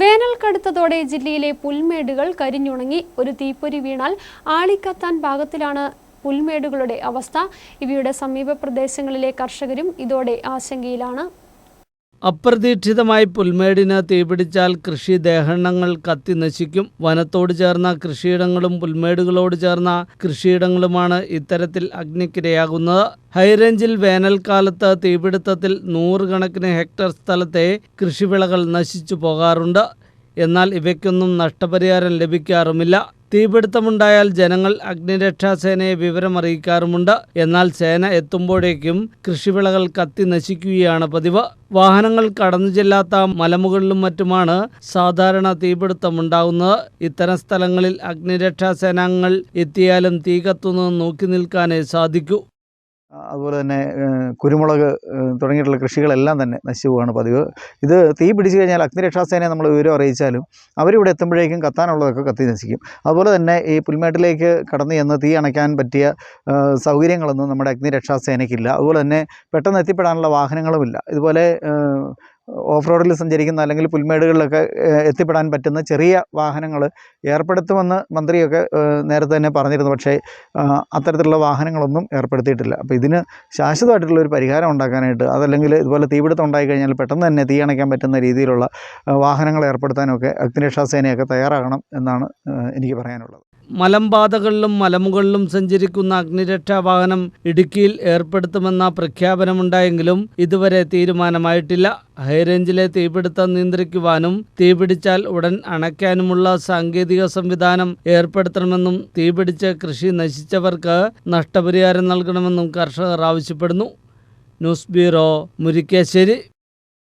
വേനൽ കടുത്തതോടെ ജില്ലയിലെ പുൽമേടുകൾ കരിഞ്ഞുണങ്ങി ഒരു തീപ്പൊരി വീണാൽ ആളിക്കത്താൻ പാകത്തിലാണ് പുൽമേടുകളുടെ അവസ്ഥ. ഇവയുടെ സമീപ പ്രദേശങ്ങളിലെ കർഷകരും ഇതോടെ ആശങ്കയിലാണ്. അപ്രതീക്ഷിതമായി പുൽമേടിന് തീപിടിച്ചാൽ കൃഷി ദേഹണ്ണങ്ങൾ കത്തി നശിക്കും. വനത്തോട് ചേർന്ന കൃഷിയിടങ്ങളും പുൽമേടുകളോട് ചേർന്ന കൃഷിയിടങ്ങളുമാണ് ഇത്തരത്തിൽ അഗ്നിക്കിരയാകുന്നത് ഹൈറേഞ്ചിൽ വേനൽക്കാലത്ത് തീപിടുത്തത്തിൽ നൂറുകണക്കിന് ഹെക്ടർ സ്ഥലത്തെ കൃഷിവിളകൾ നശിച്ചു പോകാറുണ്ട്. എന്നാൽ ഇവയ്ക്കൊന്നും നഷ്ടപരിഹാരം ലഭിക്കാറുമില്ല. തീപിടുത്തമുണ്ടായാൽ ജനങ്ങൾ അഗ്നിരക്ഷാസേനയെ വിവരമറിയിക്കാറുമുണ്ട്. എന്നാൽ സേന എത്തുമ്പോഴേക്കും കൃഷിവിളകൾ കത്തി നശിക്കുകയാണ് പതിവ്. വാഹനങ്ങൾ കടന്നു ചെല്ലാത്ത മലമുകളിലും മറ്റുമാണ് സാധാരണ തീപിടുത്തമുണ്ടാകുന്നത് ഇത്തരം സ്ഥലങ്ങളിൽ അഗ്നിരക്ഷാസേനാംഗങ്ങൾ എത്തിയാലും തീ കത്തുന്നത് നോക്കി നിൽക്കാനേ സാധിക്കൂ. അതുപോലെ തന്നെ കുരുമുളക് തുടങ്ങിയിട്ടുള്ള കൃഷികളെല്ലാം തന്നെ നശിച്ചു പോവുകയാണ് പതിവ്. ഇത് തീ പിടിച്ചു കഴിഞ്ഞാൽ അഗ്നിരക്ഷാസേനയെ നമ്മൾ വിവരം അറിയിച്ചാലും അവരിവിടെ എത്തുമ്പോഴേക്കും കത്താനുള്ളതൊക്കെ കത്തി നശിക്കും. അതുപോലെ തന്നെ ഈ പുൽമേട്ടിലേക്ക് കടന്നു ചെന്ന് തീ അണയ്ക്കാൻ പറ്റിയ സൗകര്യങ്ങളൊന്നും നമ്മുടെ അഗ്നിരക്ഷാസേനയ്ക്കില്ല. അതുപോലെ തന്നെ പെട്ടെന്ന് എത്തിപ്പെടാനുള്ള വാഹനങ്ങളുമില്ല ഇതുപോലെ ഓഫ് റോഡിൽ സഞ്ചരിക്കുന്ന അല്ലെങ്കിൽ പുൽമേടുകളിലൊക്കെ എത്തിപ്പെടാൻ പറ്റുന്ന ചെറിയ വാഹനങ്ങൾ ഏർപ്പെടുത്തുമെന്ന് മന്ത്രിയൊക്കെ നേരത്തെ തന്നെ പറഞ്ഞിരുന്നു. പക്ഷേ അത്തരത്തിലുള്ള വാഹനങ്ങളൊന്നും ഏർപ്പെടുത്തിയിട്ടില്ല. അപ്പോൾ ഇതിന് ശാശ്വതമായിട്ടുള്ള ഒരു പരിഹാരം ഉണ്ടാക്കാനായിട്ട് അതല്ലെങ്കിൽ ഇതുപോലെ തീപിടുത്തം ഉണ്ടായിക്കഴിഞ്ഞാൽ പെട്ടെന്ന് തന്നെ തീ അണയ്ക്കാൻ പറ്റുന്ന രീതിയിലുള്ള വാഹനങ്ങൾ ഏർപ്പെടുത്താനൊക്കെ അഗ്നിരക്ഷാസേനയൊക്കെ തയ്യാറാകണം എന്നാണ് എനിക്ക് പറയാനുള്ളത്. മലമ്പാതകളിലും മലമുകളിലും സഞ്ചരിക്കുന്ന അഗ്നിരക്ഷാ വാഹനം ഇടുക്കിയിൽ ഏർപ്പെടുത്തുമെന്ന പ്രഖ്യാപനമുണ്ടായെങ്കിലും ഇതുവരെ തീരുമാനമായിട്ടില്ല. ഹൈറേഞ്ചിലെ തീപിടുത്തം നിയന്ത്രിക്കുവാനും തീപിടിച്ചാൽ ഉടൻ അണയ്ക്കാനുമുള്ള സാങ്കേതിക സംവിധാനം ഏർപ്പെടുത്തണമെന്നും തീപിടിച്ച് കൃഷി നശിച്ചവർക്ക് നഷ്ടപരിഹാരം നൽകണമെന്നും കർഷകർ ആവശ്യപ്പെടുന്നു. News bureau Murickassery.